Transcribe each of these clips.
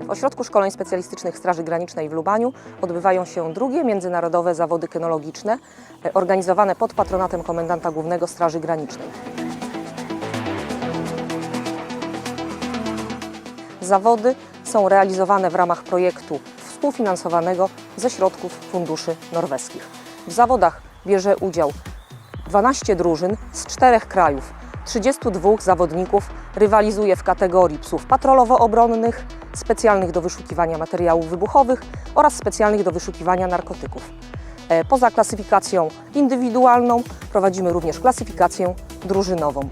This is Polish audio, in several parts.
W Ośrodku Szkoleń Specjalistycznych Straży Granicznej w Lubaniu odbywają się drugie międzynarodowe zawody kynologiczne e, organizowane pod patronatem Komendanta Głównego Straży Granicznej. Zawody są realizowane w ramach projektu współfinansowanego ze środków funduszy norweskich. W zawodach bierze udział 12 drużyn z czterech krajów. 32 zawodników rywalizuje w kategorii psów patrolowo-obronnych, specjalnych do wyszukiwania materiałów wybuchowych oraz specjalnych do wyszukiwania narkotyków. E, Poza klasyfikacją indywidualną prowadzimy również klasyfikację drużynową.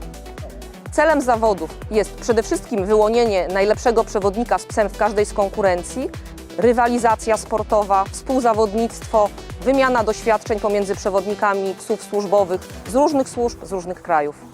Celem zawodów jest przede wszystkim wyłonienie najlepszego przewodnika z psem w każdej z konkurencji, rywalizacja sportowa, współzawodnictwo, wymiana doświadczeń pomiędzy przewodnikami psów służbowych z różnych służb, z różnych krajów.